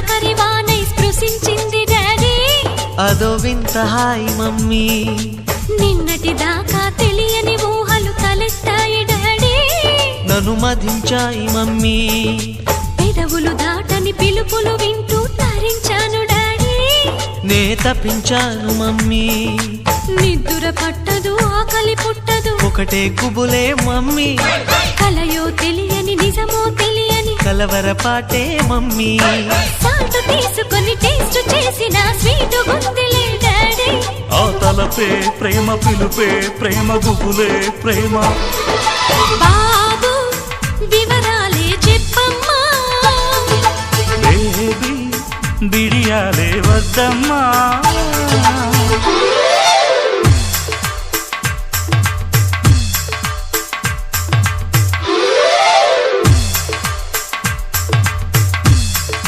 తొలకరి వానై స్పృశించింది డాడీ. అదో వింత హాయ్ మమ్మీ. నిన్నటి దాకా తెలియని ఊహలు తలెత్తాయి డాడీ. నన్ను మధించాయి మమ్మీ. పెదవులు దాటని పిలుపులు వింటూ తరించాను డాడీ. నే తప్పించాను మమ్మీ. నిద్దుర పట్టదు ఆకలి పుట్టదు. ఒకటే కుబులే మమ్మీ. కలయో తెలియని నిజమో తెలియని. కలవర పాటే మమ్మీ. తీసుకొని టేస్ట్ చేసిన స్వీట్ గుందిలే డాడీ ఆ తలపే ప్రేమ పిలుపే ప్రేమ గుబులే ప్రేమ. బాబు వివరాలే చెప్పమ్మా. బేబీ బిడియాలే వద్దమ్మా.